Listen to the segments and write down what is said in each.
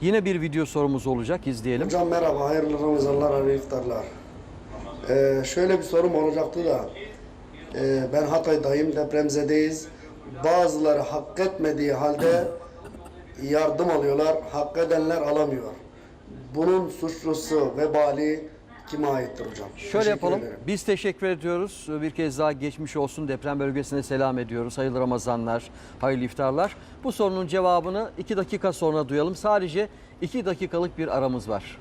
Yine bir video sorumuz olacak izleyelim. Hocam merhaba, hayırlı Ramazanlar, hayırlı iftarlar. Ee, şöyle bir sorum olacaktı da, ee, ben Hatay'dayım, depremzedeyiz. Bazıları hak etmediği halde yardım alıyorlar, hak edenler alamıyor. Bunun suçlusu, vebali kime aittir hocam? Şöyle Teşekkür yapalım. ederim. Biz teşekkür ediyoruz. Bir kez daha geçmiş olsun. Deprem bölgesine selam ediyoruz. Hayırlı Ramazanlar, hayırlı iftarlar. Bu sorunun cevabını iki dakika sonra duyalım. Sadece iki dakikalık bir aramız var.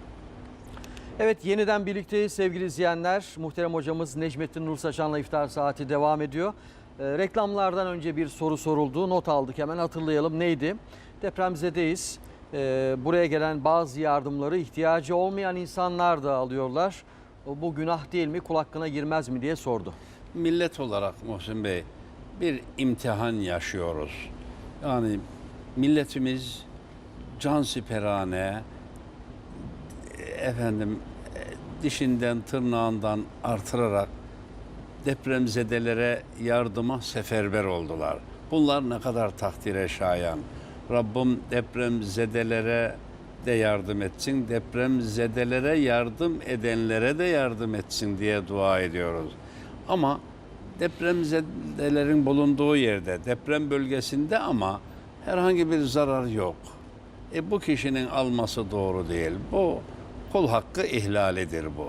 Evet yeniden birlikteyiz sevgili izleyenler. Muhterem hocamız Necmettin Nur Saçan'la iftar saati devam ediyor. Ee, reklamlardan önce bir soru soruldu. Not aldık hemen hatırlayalım. Neydi? Depremzedeyiz. Ee, buraya gelen bazı yardımları ihtiyacı olmayan insanlar da alıyorlar. Bu günah değil mi? Kul hakkına girmez mi diye sordu. millet olarak Muhsin Bey bir imtihan yaşıyoruz. Yani milletimiz cansiperane efendim e, dişinden tırnağından artırarak depremzedelere yardıma seferber oldular. Bunlar ne kadar takdire şayan. Rabbim depremzedelere de yardım etsin, depremzedelere yardım edenlere de yardım etsin diye dua ediyoruz. Ama depremzedelerin bulunduğu yerde, deprem bölgesinde ama herhangi bir zarar yok. E bu kişinin alması doğru değil. Bu kul hakkı ihlalidir bu.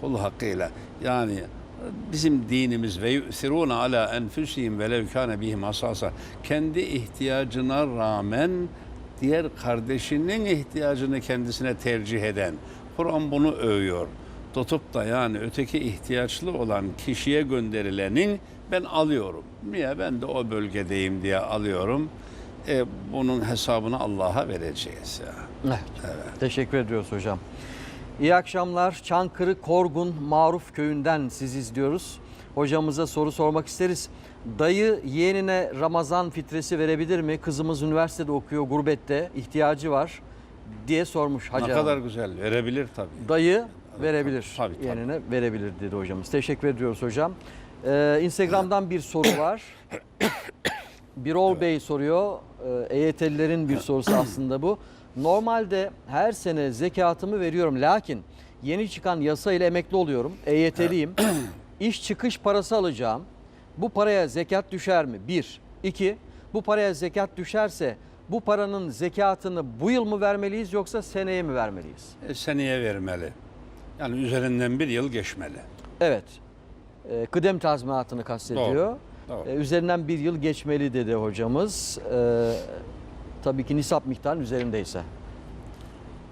Kul hakkıyla yani bizim dinimiz ve yusiruna ala enfusihim ve lev kana bihim hasasa kendi ihtiyacına rağmen diğer kardeşinin ihtiyacını kendisine tercih eden Kur'an bunu övüyor. Tutup da yani öteki ihtiyaçlı olan kişiye gönderilenin ben alıyorum. Niye? Ben de o bölgedeyim diye alıyorum. E, bunun hesabını Allah'a vereceğiz ya. Evet. Teşekkür ediyoruz hocam. İyi akşamlar. Çankırı Korgun Maruf Köyü'nden siz izliyoruz. Hocamıza soru sormak isteriz. Dayı yeğenine Ramazan fitresi verebilir mi? Kızımız üniversitede okuyor, gurbette, ihtiyacı var diye sormuş Hacı ne kadar güzel. Verebilir tabii. Dayı verebilir. Tabii, tabii. Yeğenine verebilir dedi hocamız. Teşekkür ediyoruz hocam. Ee, Instagram'dan bir soru var. Birol Bey soruyor. Ee, EYT'lilerin bir sorusu aslında bu. Normalde her sene zekatımı veriyorum. Lakin yeni çıkan yasa ile emekli oluyorum. EYT'liyim. İş çıkış parası alacağım. Bu paraya zekat düşer mi? Bir. İki. Bu paraya zekat düşerse bu paranın zekatını bu yıl mı vermeliyiz yoksa seneye mi vermeliyiz? E, seneye vermeli. Yani üzerinden bir yıl geçmeli. Evet. Ee, kıdem tazminatını kastediyor. Doğru, doğru. Ee, üzerinden bir yıl geçmeli dedi hocamız. Ee, tabii ki nisap miktarının üzerindeyse.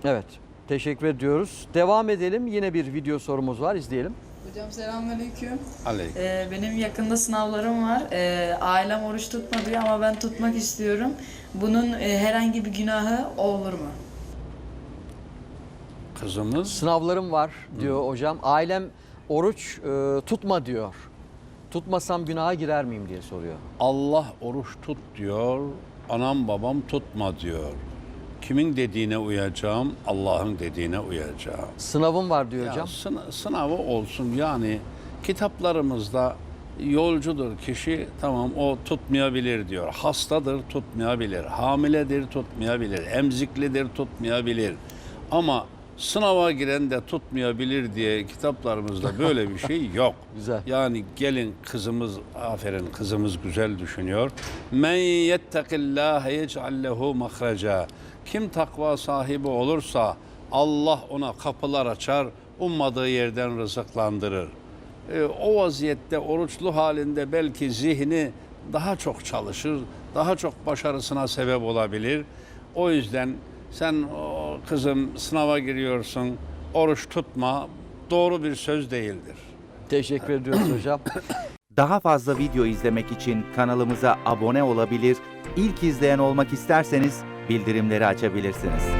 Evet. Teşekkür ediyoruz. Devam edelim. Yine bir video sorumuz var. İzleyelim. Hocam selamünaleyküm. Aleyküm. Ee, benim yakında sınavlarım var. Ee, ailem oruç tutma diyor ama ben tutmak istiyorum. Bunun e, herhangi bir günahı olur mu? Kızımız Sınavlarım var diyor hocam. Ailem oruç e, tutma diyor. Tutmasam günaha girer miyim diye soruyor. Allah oruç tut diyor, anam babam tutma diyor. Kimin dediğine uyacağım, Allah'ın dediğine uyacağım. Sınavım var diyor Ya hocam. sına- sınavı olsun yani kitaplarımızda yolcudur kişi tamam o tutmayabilir diyor. Hastadır tutmayabilir, hamiledir tutmayabilir, emziklidir tutmayabilir. Ama sınava giren de tutmayabilir diye kitaplarımızda böyle bir şey yok. Güzel. Yani gelin kızımız aferin kızımız güzel düşünüyor. Men yettekillâhe yec'al lehu mahreca. Kim takva sahibi olursa Allah ona kapılar açar, ummadığı yerden rızıklandırır. Ee, o vaziyette oruçlu halinde belki zihni daha çok çalışır, daha çok başarısına sebep olabilir. O yüzden sen o, kızım sınava giriyorsun, oruç tutma doğru bir söz değildir. Teşekkür ediyoruz hocam. Daha fazla video izlemek için kanalımıza abone olabilir, ilk izleyen olmak isterseniz bildirimleri açabilirsiniz.